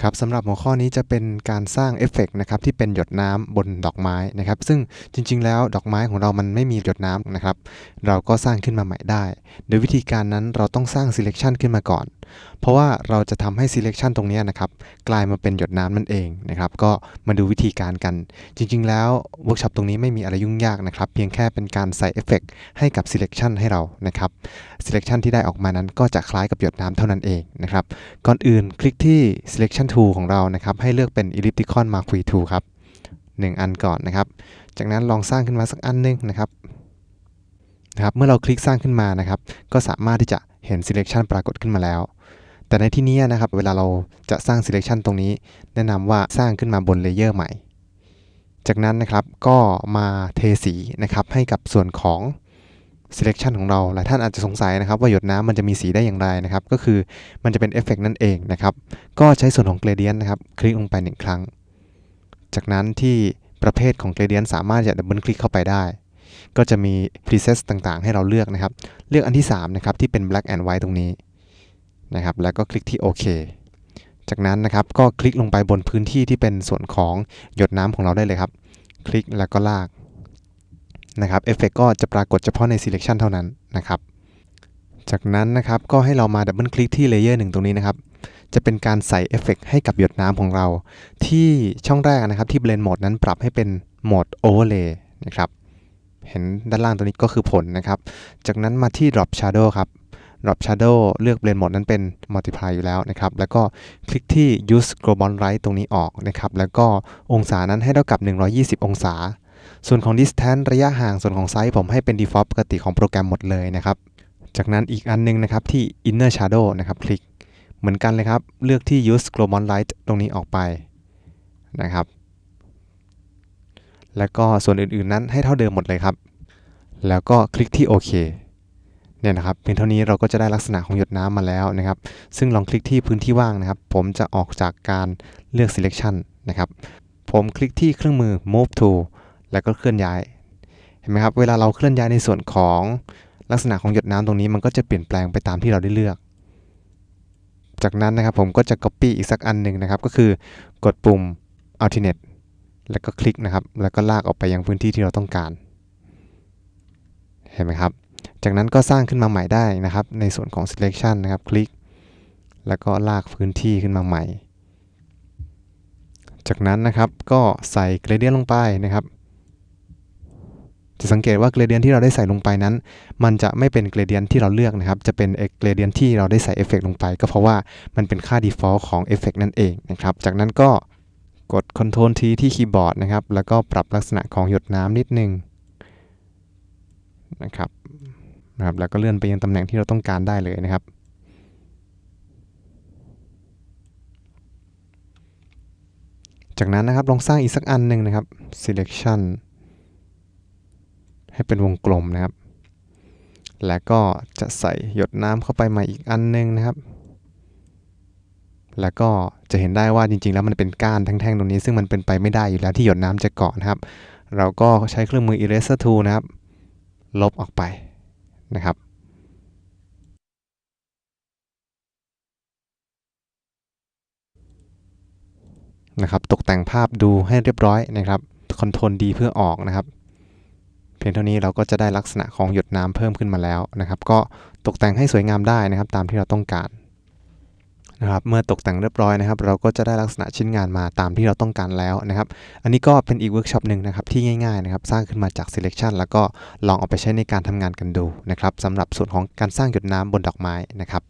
ครับสำหรับหัวข้อนี้จะเป็นการสร้างเอฟเฟกต์นะครับที่เป็นหยดน้ำบนดอกไม้นะครับ ซึ่งจริง ๆ แล้วดอกไม้ของเรามันไม่มีหยดน้ำนะครับ เราก็สร้างขึ้นมาใหม่ได้ โดยวิธีการนั้นเราต้องสร้าง selection ขึ้นมาก่อน เพราะว่าเราจะทำให้ selection ตรงนี้นะครับกลายมาเป็นหยดน้ำนั่นเองนะครับ ก็มาดูวิธีการกัน จริง ๆ แล้วเวิร์กช็อปตรงนี้ไม่มีอะไรยุ่งยากนะครับ เพียงแค่เป็นการใส่เอฟเฟกต์ให้กับ selection ให้เรานะครับ selection ที่ได้ออกมานั้นก็จะคล้ายกับหยดน้ำเท่านั้นเองนะครับ ก่อนอื่นคลิกที่ selection tool ของเรานะครับ ให้เลือกเป็น elliptical marquee tool ครับ 1 อันก่อนนะครับ จากนั้นลองสร้างขึ้นมาสักอันหนึงนะครับนะครับเมื่อเราคลิกสร้างขึ้นมานะครับ ก็สามารถที่จะเห็น selection ปรากฏขึ้นมาแล้ว แต่ในที่นี้นะครับ เวลาเราจะสร้าง selection ตรงนี้ แนะนำว่าสร้างขึ้นมาบนเลเยอร์ใหม่ จากนั้นนะครับก็มาเทสีนะครับให้กับส่วนของ selection ของเรา หลายท่านอาจจะสงสัยนะครับว่าหยดน้ำมันจะมีสีได้อย่างไรนะครับ ก็คือมันจะเป็นเอฟเฟกนั่นเองนะครับ ก็ใช้ส่วนของ gradient นะครับ คลิกลงไปหนึ่งครั้ง จากนั้นที่ประเภทของ gradient สามารถจะดับเบิลคลิกเข้าไปได้ ก็จะมี preset ต่างๆ ให้เราเลือกนะครับ เลือกอันที่ 3 นะครับ ที่เป็น black and white ตรงนี้นะครับ แล้วก็คลิกที่โอเคจากนั้นนะครับก็คลิกลงไปบนพื้นที่ที่เป็นส่วนของหยดน้ำของเราได้เลยครับ คลิกแล้วก็ลาก นะครับเอฟเฟกก็จะปรากฏเฉพาะใน selection เท่านั้นนะครับ จากนั้นนะครับก็ให้เรามาดับเบิลคลิกที่เลเยอร์หนึ่งตรงนี้นะครับ จะเป็นการใส่เอฟเฟกให้กับหยดน้ำของเรา ที่ช่องแรกนะครับที่ blend mode นั้นปรับให้เป็นโหมด overlay นะครับเห็นด้านล่างตัวนี้ก็คือผลนะครับ จากนั้นมาที่ drop shadow ครับ drop shadow เลือก blend mode นั้นเป็น multiply อยู่แล้วนะครับ แล้วก็คลิกที่ use global light ตรงนี้ออกนะครับ แล้วก็องศานั้นให้เท่ากับ 120 องศา ส่วนของ distance ระยะห่างส่วนของไซส์ผมให้เป็น default ปกติของโปรแกรมหมดเลยนะครับ จากนั้นอีกอันนึงนะครับที่ inner shadow นะครับคลิกเหมือนกันเลยครับ เลือกที่ use global light ตรงนี้ออกไปนะครับ แล้วก็ส่วนอื่นๆนั้นให้เท่าเดิมหมดเลยครับ แล้วก็คลิกที่โอเคเนี่ยนะครับเพียงเท่านี้เราก็จะได้ลักษณะของหยดน้ำมาแล้วนะครับ ซึ่งลองคลิกที่พื้นที่ว่างนะครับ ผมจะออกจากการเลือก selection นะครับ ผมคลิกที่เครื่องมือ move to แล้วก็เคลื่อนย้าย เห็นไหมครับ เวลาเราเคลื่อนย้ายในส่วนของลักษณะของหยดน้ำตรงนี้มันก็จะเปลี่ยนแปลงไปตามที่เราได้เลือก จากนั้นนะครับผมก็จะ copy อีกสักอันหนึ่งนะครับ ก็คือกดปุ่ม alternate แล้วก็คลิกนะครับ แล้วก็ลากออกไปยังพื้นที่ที่เราต้องการ เห็นไหมครับ จากนั้นก็สร้างขึ้นมาใหม่ได้นะครับ ในส่วนของ selection นะครับ คลิก แล้วก็ลากพื้นที่ขึ้นมาใหม่ จากนั้นนะครับก็ใส่ gradient ลงไปนะครับ สังเกตว่า gradient ที่เราได้ใส่ลงไปนั้น มันจะไม่เป็น gradient ที่เราเลือกนะครับ จะเป็น gradient ที่เราได้ใส่เอฟเฟกลงไป ก็เพราะว่ามันเป็นค่า default ของเอฟเฟกนั่นเองนะครับ จากนั้นก็กด Ctrl T ที่คีย์บอร์ดนะครับ แล้วก็ปรับลักษณะของหยดน้ำนิดนึงนะครับนะครับ แล้วก็เลื่อนไปยังตำแหน่งที่เราต้องการได้เลยนะครับจากนั้นนะครับลองสร้างอีกสักอันหนึ่งนะครับ selection ให้เป็นวงกลมนะครับ แล้วก็จะใส่หยดน้ำเข้าไปม่อีกอันหนึงนะครับ แล้วก็จะเห็นได้ว่าจริงๆ แล้วมันเป็นก้านแท่งๆตรงนี้ ซึ่งมันเป็นไปไม่ได้อยู่แล้วที่หยดน้ำจะเกาะนะครับ เราก็ใช้เครื่องมือ eraser tool นะครับ ลบออกไปนะครับนะครับตกแต่งภาพดูให้เรียบร้อยนะครับ Ctrl D เพื่อออกนะครับ พียงเท่านี้เราก็จะได้ลักษณะของหยดน้ำเพิ่มขึ้นมาแล้วนะครับ ก็ตกแต่งให้สวยงามได้นะครับ ตามที่เราต้องการนะครับเมื่อตกแต่งเรียบร้อยนะครับ เราก็จะได้ลักษณะชิ้นงานมาตามที่เราต้องการแล้วนะครับ อันนี้ก็เป็นอีกเวิร์กช็อปหนึ่งนะครับที่ง่ายๆนะครับสร้างขึ้นมาจาก selection แล้วก็ลองเอาไปใช้ในการทำงานกันดูนะครับสำหรับส่วนของการสร้างหยดน้ำบนดอกไม้นะครับ